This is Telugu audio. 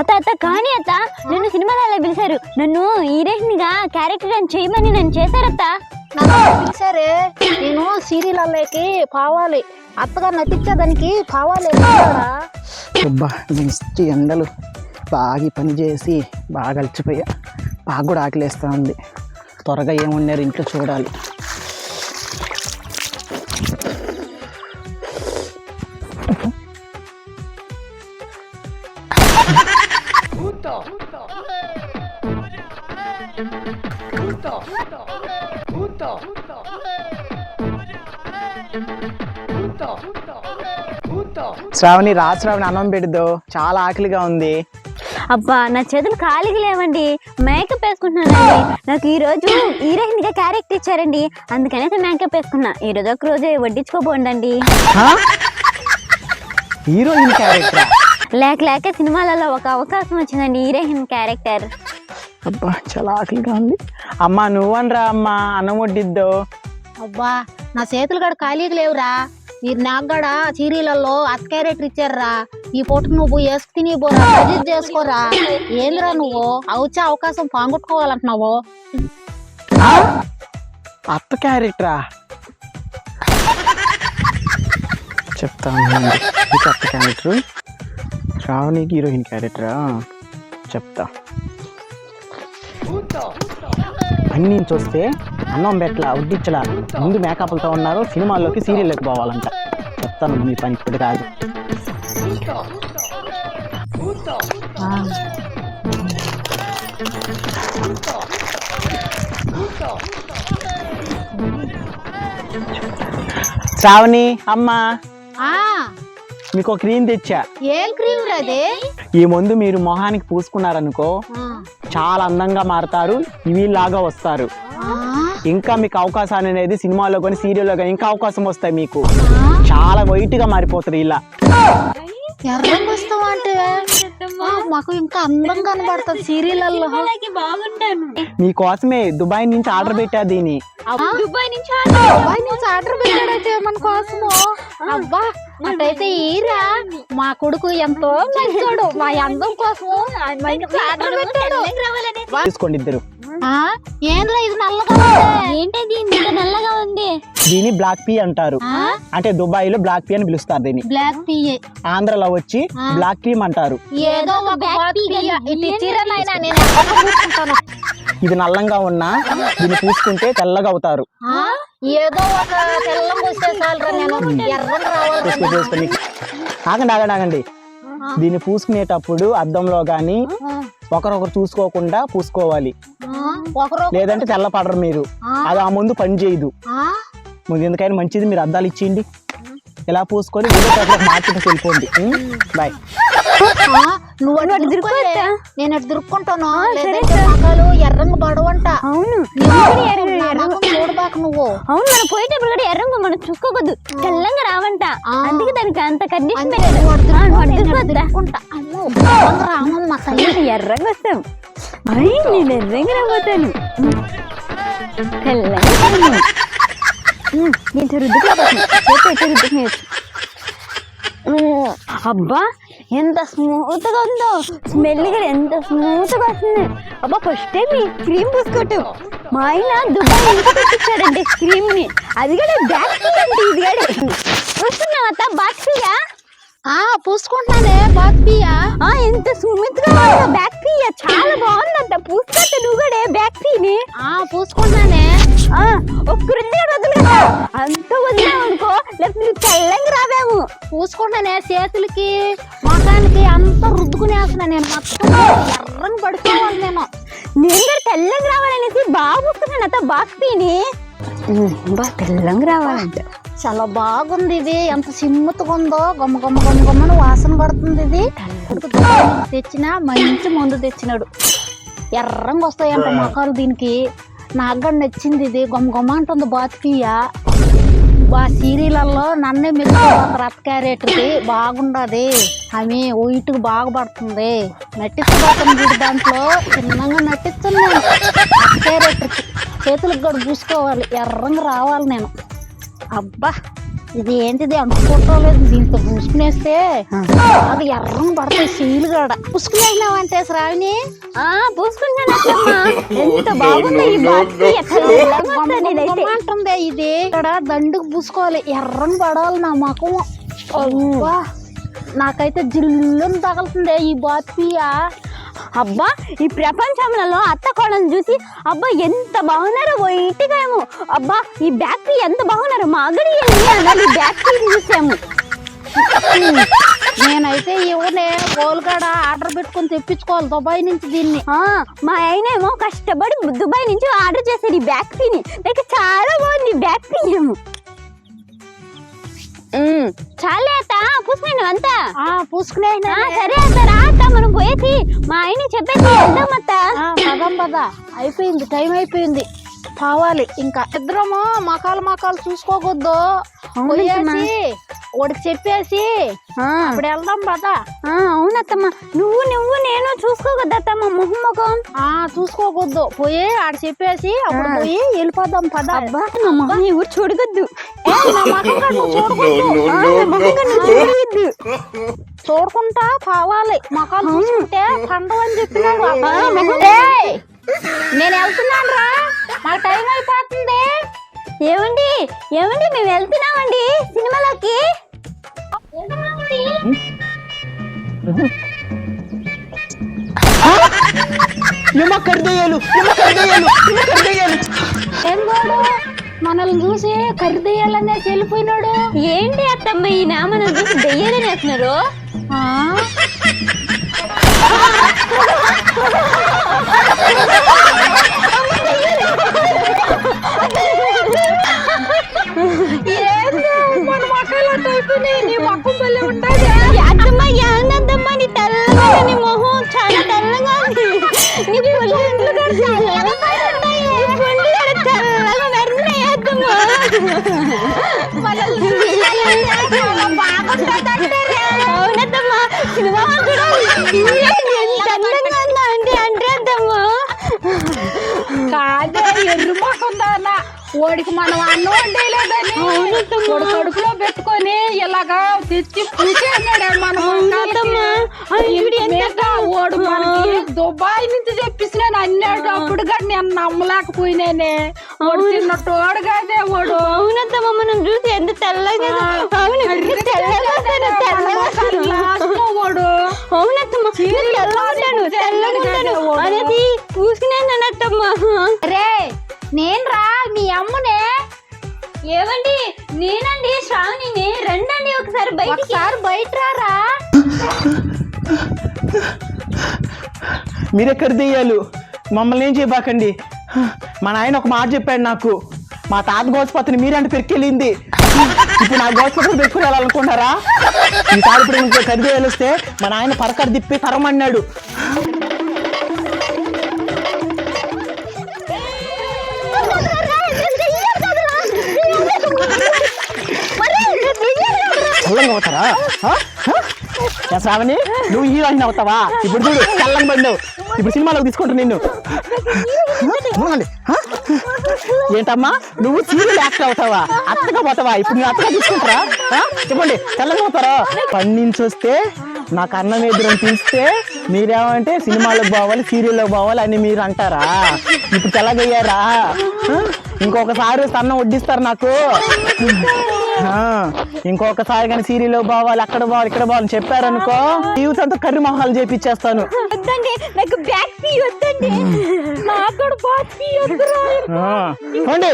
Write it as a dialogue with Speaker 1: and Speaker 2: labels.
Speaker 1: అత్త అత్త కానీ అత్త నన్ను సినిమాలలో పిలిచారు. నన్ను హీరోయిన్గా క్యారెక్టర్ అని చేయమని నన్ను చేశారత్త.
Speaker 2: నన్ను పిలిచారే నేను సీరియల్లోకి పావాలి. అత్తగా నటించేదానికి పావాలి
Speaker 3: మంచి ఎండలు బాగా పని చేసి బాగా అలసిపోయా. బాగా కూడా ఆకలిస్తూ ఉంది. త్వరగా ఏమున్నారు ఇంట్లో చూడాలి. శ్రావణి రా శ్రావణి అన్నం పెడదు. చాలా ఆకలిగా ఉంది.
Speaker 1: అబ్బా నా చేతులు ఖాళీగా లేవండి. మేకప్ వేసుకుంటున్నానండి. నాకు ఈ రోజు హీరోయిన్గా క్యారెక్టర్ ఇచ్చారండి. అందుకనేసి మేకప్ వేసుకున్నా. ఈ రోజు ఒక రోజు వడ్డించుకోబోండండి.
Speaker 3: హా? హీరోయిన్ క్యారెక్టర్
Speaker 1: లేక లేక సినిమాలలో ఒక అవకాశం వచ్చిందండి హీరోయిన్ క్యారెక్టర్.
Speaker 3: అబ్బా చాలా ఆకలిగా ఉంది. అమ్మా నువ్వనరా అమ్మా అన్నం వడ్డిద్దు
Speaker 2: అబ్బా నా చేతులు కూడా ఖాళీగా లేవురా. మీరు నాకు కూడా సీరియల్లో అత్త క్యారెక్టర్ ఇచ్చారురా. ఈ పూట నువ్వు వేసుకు తిని పోరా చేసుకోరా. ఏందిరా నువ్వు? వచ్చే అవకాశం పాంగొట్టుకోవాలంటున్నావు.
Speaker 3: ఆ? అత్త క్యారెక్టరా? చెప్తాను అత్త క్యారెక్టర్? శ్రావణికి హీరోయిన్ క్యారెక్టరా? చెప్తా. అన్ని నుంచి వస్తే అన్నం పెట్టలా ఉడ్డించలా ముందు మేకప్లతో ఉన్నారు సినిమాల్లోకి సీరియల్లోకి పోవాలంట. చెప్తాను మీ పని ఇప్పుడు కాదు. శ్రావణి అమ్మా. మీకు ఒక క్రీమ్ తెచ్చా.
Speaker 2: ఏం క్రీమ్ రాదే
Speaker 3: ఈ మందు మీరు మొహానికి పూసుకున్నారనుకో చాలా అందంగా మారతారు వీళ్ళలాగా వస్తారు. ఇంకా మీకు అవకాశాలు అనేది సినిమాలో కానీ సీరియల్లో కానీ ఇంకా అవకాశం వస్తాయి మీకు. చాలా వైట్గా మారిపోతారు ఇలా.
Speaker 2: మాకు ఇంకా అందంగా కనబడుతుంది సీరియల్లో
Speaker 1: బాగుంటాను.
Speaker 3: మీకోసమే దుబాయ్ నుంచి ఆర్డర్ పెట్టా దీని.
Speaker 1: దుబాయ్ నుంచి
Speaker 2: అబ్బాయి నుంచి ఆర్డర్ పెట్టాడైతే మన కోసము? అబ్బా అటైతే ఈరా మా కొడుకు ఎంతో మంచోడు. మా అందం కోసము
Speaker 3: తీసుకోండి ఇద్దరు.
Speaker 2: ఆ, ఏంద్రా ఇది నల్లగా ఉందే?
Speaker 1: ఏంటది? ఇంత నల్లగా ఉంది?
Speaker 3: దీని బ్లాక్ పీ అంటారు. అంటే దుబాయ్లో బ్లాక్ పీ అని పిలుస్తారు దీన్ని.
Speaker 2: బ్లాక్ టీ
Speaker 3: ఆంధ్రలో వచ్చి బ్లాక్ క్రీమ్ అంటారు.
Speaker 2: ఏదో ఒక
Speaker 3: ఇది నల్లంగా ఉన్నా దీన్ని పూసుకుంటే తెల్లగా అవుతారు.
Speaker 2: ఆ, ఏదో ఒక తెల్లం వచ్చేసాలరా నేను. ఎర్రం రావాలి
Speaker 3: పూసుకు పూసుకొని ఆగండి ఆగండి ఆగండి. దీన్ని పూసుకునేటప్పుడు అద్దంలో గాని ఒకరొకరు చూసుకోకుండా పూసుకోవాలి. లేదంటే తెల్లపడరు మీరు. అది ఆ ముందు పని చేయదు.
Speaker 2: ఆ,
Speaker 3: ముందు ఎందుకైనా మంచిది మీరు అద్దాలు ఇచ్చేయండి. ఇలా పూసుకొని మార్కెట్కి వెళ్ళిపోండి. బాయ్.
Speaker 2: ఆ, నువ్వు అటు? నేను అటు ఎర్రంగా పడవంట.
Speaker 1: అవును.
Speaker 2: నా మగం చూడబాకు నువ్వు.
Speaker 1: అవును మనం పోయేటప్పుడు కూడా ఎర్రంగా మనం చూసుకోకూడదు. తెల్లంగా రావంట. అందుకే దానికి అంత కండిషన్
Speaker 2: నేను రామమ్మ
Speaker 1: వస్తాం అయ్యి నేను ఎర్రంగా రాబోతాను అబ్బా ఎంత స్మూత్గా ఉందో. స్మెల్ కూడా ఎంత స్మూత్గా వస్తుంది. అబ్బా ఫస్ట్ టైం ఈ క్రీమ్ పూసుకోవటం మా ఆయన దుబాయ్ నుంచి తెప్పించాడండి క్రీమ్ని. అది కూడా బ్యాక్ ఇది కూడా చూస్తున్నావు అత్త? బాక్సీగా
Speaker 2: ఆ పూసుకుంటున్నానే బాత్ పియా
Speaker 1: ఆ ఎంత స్మూత్గా ఉందో బ్యాక్ పీ చాలా బాగుందంట. పూసుకోట నువ్వు కూడా బ్యాక్ పీని
Speaker 2: ఆ పూసుకుంటున్నానే
Speaker 1: ఆ ఒక్క రుద్ది కూడా వదలు కదా. అంత వదిలావు అనుకో లేకపోతే నువ్వు తెల్లంగా రావేము.
Speaker 2: పూసుకుంటానే చేతులకి మొఖానికి అంతా రుద్దుకునేస్తున్నా నేను మొత్తం ఎర్రంగా పడుకోవాలి నేను.
Speaker 1: నేను కూడా తెల్లంగా రావాలనేసి బాగా పూసుకున్నాను అత్త బ్యాక్ పీని బా తెల్లంగా రావాలంట
Speaker 2: చాలా బాగుంది ఇది. ఎంత సిమ్ముతుగా ఉందో గమ్మ గమ్మ గమ్మ గమ్మని వాసన పడుతుంది ఇది. తెచ్చిన మంచి మందు తెచ్చినాడు. ఎర్రంగా వస్తాయంట మొఖాలు దీనికి. నాకు నచ్చింది ఇది. గమ్మ గమ్మ అంటుంది బాతిపియ బా సీరియల్లో నన్నే మెచ్చుకోవాలి రథ క్యారెక్టర్కి బాగుండదు. ఆమె ఒయిట్కి బాగా పడుతుంది. నటించబోతుంది దాంట్లో చిన్నగా నటిస్తున్నాను. చేతులకు కూడా పూసుకోవాలి ఎర్రంగా రావాలి నేను. అబ్బా ఇది ఏంటిది? అంత కొట్టలేదు దీంతో పూసుకునేస్తే అది ఎర్రం పడతాయి సీలు కాడ. పూసుకునేసినావంటే శ్రావణి?
Speaker 1: ఆ ఎంత బాగుంది ఈ
Speaker 2: ఇది. ఇక్కడ దండుకు పూసుకోవాలి. ఎర్రం పడాలి నా ముఖం. అబ్బా, నాకైతే జిల్లుని తగులుతుంది. ఈ బాత్పియా.
Speaker 1: అబ్బా ఈ ప్రపంచంలో అత్త కోడలు చూసి అబ్బా ఎంత బాగున్నారో వైట్గా ఏమో అబ్బా ఈ బ్యాక్ ఎంత బాగున్నారు మా అగడి అన్నారు ఈ బ్యాక్ చూసాము.
Speaker 2: నేనైతే ఇవ్వనే గోల్గాడ ఆర్డర్ పెట్టుకొని తెప్పించుకోవాలి దుబాయ్ నుంచి దీన్ని.
Speaker 1: మా ఆయన ఏమో కష్టపడి దుబాయ్ నుంచి ఆర్డర్ చేశాడు ఈ బ్యాక్ తిని నాకు చాలా బాగుంది బ్యాక్ తినేమో చాలే అత్త పూసుకున్నాను అంతా.
Speaker 2: ఆ పూసుకునే
Speaker 1: సరే అత్త రా అత్త మనం పోయేసి మా ఆయన చెప్పేసి వెళ్దాం అత్త.
Speaker 2: పదం పద. అయిపోయింది టైం అయిపోయింది. కావాలి ఇంకా ఇద్దరము మకాలు మకాలు చూసుకోకూడదు. పోయేసి వాడికి చెప్పేసి అప్పుడు వెళ్దాం పదా.
Speaker 1: ఆ, అవునత్తమ్మ నువ్వు నువ్వు నేను చూసుకోకూడదు అత్తమ్మ ముఖం
Speaker 2: ఆ చూసుకోకూడదు. పోయి ఆడ చెప్పేసి అప్పుడు. పోయి వెళ్ళిపోదాం పదా.
Speaker 1: అబ్బా నా మొహం ఎవరు
Speaker 2: చూడకూడదు.
Speaker 1: చూడకుంటా నా మొహం
Speaker 2: కావాలి మకాలు చూసుకుంటే పండవని చెప్పినాడు నేను వెళ్తున్నాను రా నాకు టైం అయిపోతుంది
Speaker 1: ఏమండి ఏమండి మేము వెళ్తున్నామండి సినిమాలోకి
Speaker 3: ఏమో కరిదయ్యాలు ఏమో కరిదయ్యాలు
Speaker 2: ఏం గోడు? మనల్ని చూసి ఖరీదేయాలనే వెళ్ళిపోయినాడు
Speaker 1: ఏంటి అత్తమ్మ ఈ నామను చూసి దయ్యాలని వేస్తున్నారు?
Speaker 2: మన మొక్కలు అట్ట
Speaker 1: అవునత్తమ్మ సినిమా
Speaker 2: ఓడికి మనం అన్నం వండేయలేదని కడుపులో పెట్టుకొని ఇలాగా తెచ్చి మన ఓడు మనకి దుబాయ్ నుంచి చెప్పిస్తున్నాను అన్నాడు అప్పుడు కానీ నేను నమ్మలేకపోయినానే. వాడు చిన్న తోడు కాదే వాడు.
Speaker 1: అవునత్తమ్మ మనం చూసి ఎంత తెల్లగా
Speaker 2: వాడు.
Speaker 1: అవునత్తమ్మ అనేది
Speaker 2: రే నేను రా. అమ్మనే?
Speaker 1: ఏమండి నేనండి శ్రావణిని రండండి ఒకసారి బయటికి.
Speaker 2: ఒకసారి బయట రారా?
Speaker 3: మీరే కరిదయ్యాలు మమ్మల్ని ఏం చేయబాకండి? మా నాయన ఒక మాట చెప్పాడు నాకు. మా తాత గోచపతిని మీరంటే పెరికెళ్ళింది. ఇప్పుడు నా గోచపతిని పెట్టుకుని వెళ్ళాలనుకుంటారా ఈసారి ఇప్పుడు ఇంకో కరిదయ్యాలు వస్తే మా నాయన పరకర తిప్పి తరమన్నాడు. చల్లంగా అవుతారా శ్రావణి నువ్వు హీరోయిన్ అవుతావా? ఇప్పుడు చూడు చల్లంగా పడినావు ఇప్పుడు సినిమాలోకి తీసుకుంటా నిన్ను? ఏంటమ్మా? నువ్వు సీరియల్ యాక్టర్ అవుతావా? అత్తగా పోతావా? ఇప్పుడు నేను అత్తగా తీసుకుంటారా? చెప్పండి చల్లంగా అవుతారా పని నుంచి వస్తే నాకు అన్నం ఎదురు తీస్తే మీరేమంటే సినిమాలకు పోవాలి సీరియల్లోకి పోవాలి అని మీరు అంటారా? ఇప్పుడు తెల్లగయ్యారా? ఇంకొకసారి వస్తే అన్నం వడ్డిస్తారు నాకు. ఇంకొకసారి కానీ సీరియల్ పోవాలి అక్కడ పోవాలి ఇక్కడ పోవాలి చెప్పారనుకో జీవితంతో కర్రీ మొహాలు చేపించేస్తాను
Speaker 1: వద్దండి నాకు బ్యాక్ పీ వద్దండి.
Speaker 2: నాకు కూడా బాగా తీయొద్దురా.
Speaker 3: ఆ, పోండి